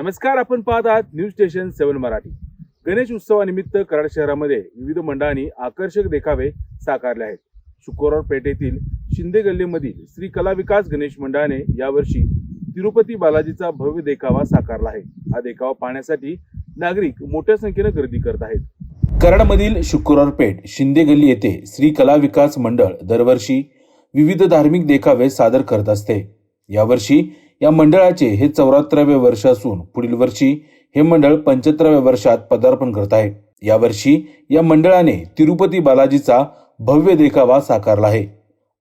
नमस्कार आपण पाहत आहात news station seven Marathi. Ganesh उत्सवानिमित्त कराड शहरामध्ये विविध मंडळांनी आकर्षक देखावे साकारले आहेत. शुक्रवार पेठेतील शिंदे गल्लीमधील श्री कला विकास गणेश मंडळाने यावर्षी तिरुपती बालाजीचा भव्य देखावा साकारला आहे. हा देखावा पाहण्यासाठी नागरिक मोठ्या संख्येने गर्दी करत आहेत. कराडमधील शुक्रवार पेठ शिंदे गल्ली येथे श्री कला विकास मंडळ दरवर्षी विविध धार्मिक देखावे सादर करत असते. यावर्षी या मंडळाचे हे चौऱ्याहत्तरावे वर्ष असून पुढील वर्षी हे मंडळ पंच्याहत्तराव्या वर्षात पदार्पण करत आहे. यावर्षी या मंडळाने तिरुपती बालाजीचा भव्य देखावा साकारला आहे.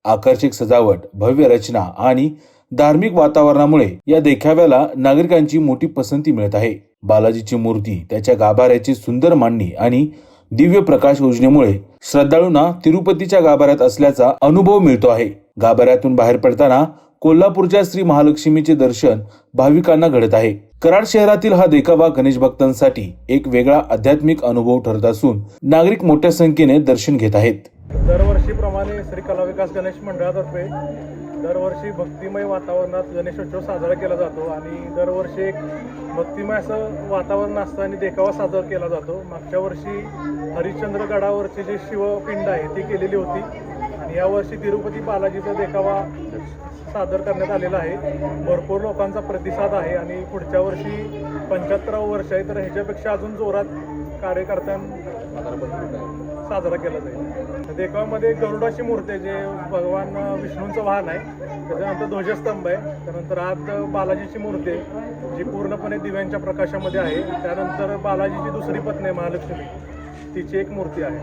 आकर्षक सजावट भव्य रचना आणि धार्मिक वातावरणामुळे या देखाव्याला नागरिकांची मोठी पसंती मिळत आहे. बालाजीची मूर्ती त्याच्या गाभाऱ्याची सुंदर मांडणी आणि दिव्य प्रकाश योजनेमुळे श्रद्धाळूंना तिरुपतीच्या गाभाऱ्यात असल्याचा अनुभव मिळतो आहे. गाभाऱ्यातून बाहेर पडताना कोल्हापूरच्या श्री महालक्ष्मीचे दर्शन भाविकांना घडत आहे. कराड शहरातील हा देखावा गणेश भक्तांसाठी एक वेगळा आध्यात्मिक अनुभव ठरत असून नागरिक मोठ्या संख्येने दर्शन घेत आहेत. दरवर्षीप्रमाणे श्री कला विकास गणेश मंडळातर्फे दरवर्षी भक्तिमय वातावरणात गणेशोत्सव साजरा केला जातो आणि दरवर्षी एक भक्तिमय असं वातावरण असतं आणि देखावा साजरा केला जातो. मागच्या वर्षी हरिश्चंद्रगडावरची जी शिवपिंड आहे ती केलेली होती. आणि यावर्षी तिरुपती बालाजीचा देखावा सादर करण्यात आलेला आहे. भरपूर लोकांचा प्रतिसाद आहे आणि पुढच्या वर्षी पंच्याहत्तरावं वर्ष आहे तर ह्याच्यापेक्षा अजून जोरात कार्यकर्त्यां साजरा केला जाईल. देखावामध्ये गरुडाची मूर्ती आहे जे भगवान विष्णूंचं वाहन आहे. त्याच्यानंतर ध्वजस्तंभ आहे. त्यानंतर आत बालाजीची मूर्ती आहे जी पूर्णपणे दिव्यांच्या प्रकाशामध्ये आहे. त्यानंतर बालाजीची दुसरी पत्नी आहे महालक्ष्मी. तिची एक मूर्ती आहे.